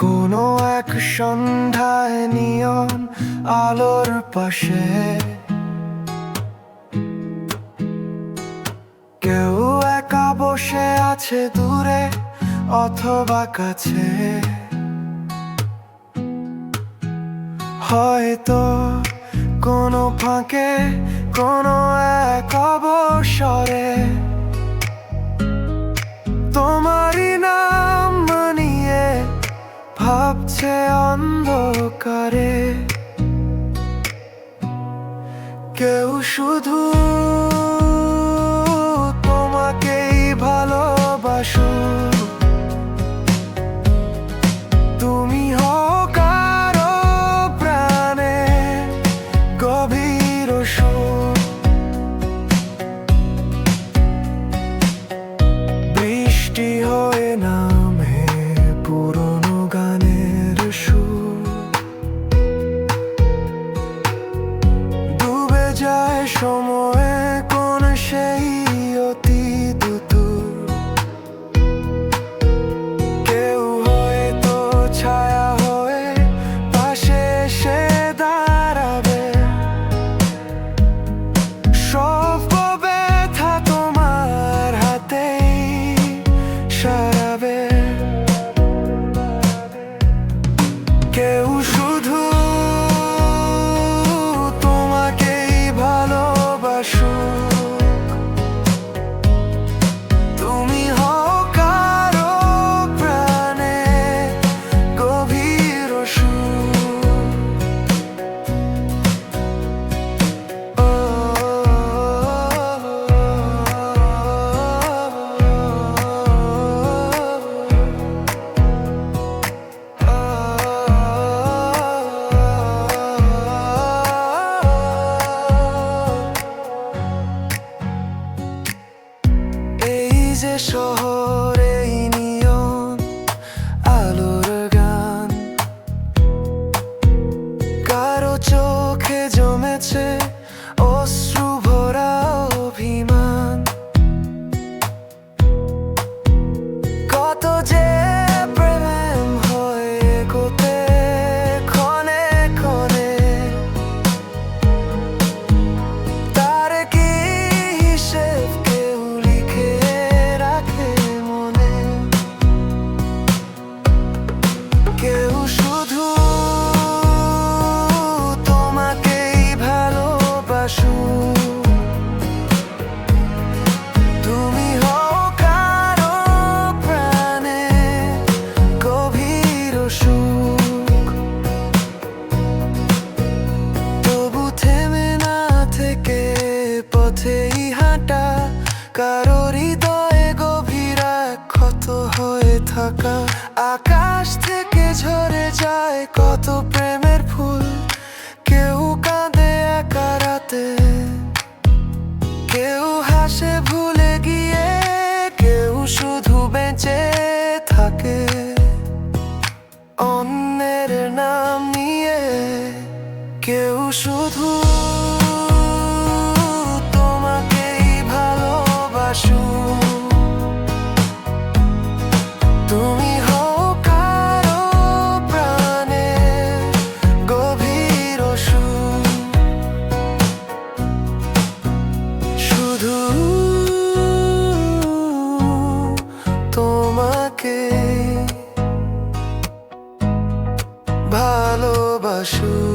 কোনো এক সন্ধ্যায় নিয়ন আলোর পাশে। কেউ একা বসে আছে দূরে অথবা কাছে। হয়তো কোনো ফাঁকে কোনো এক অবসরে ভাবছে অন্ধকারে। কেউ শুধু যে শহর কারও হৃদয়ে গভীর ক্ষত হয়ে থাকা। আকাশ থেকে ঝরে যায় কত প্রেমের ফুল। কেউ কাঁদে একা কেউ হাসে ভুলে গিয়ে। কেউ শুধু বেঁচে থাকে। অন্যের নাম নিয়ে কেউ শুধু তোমাকে ভালোবাসু।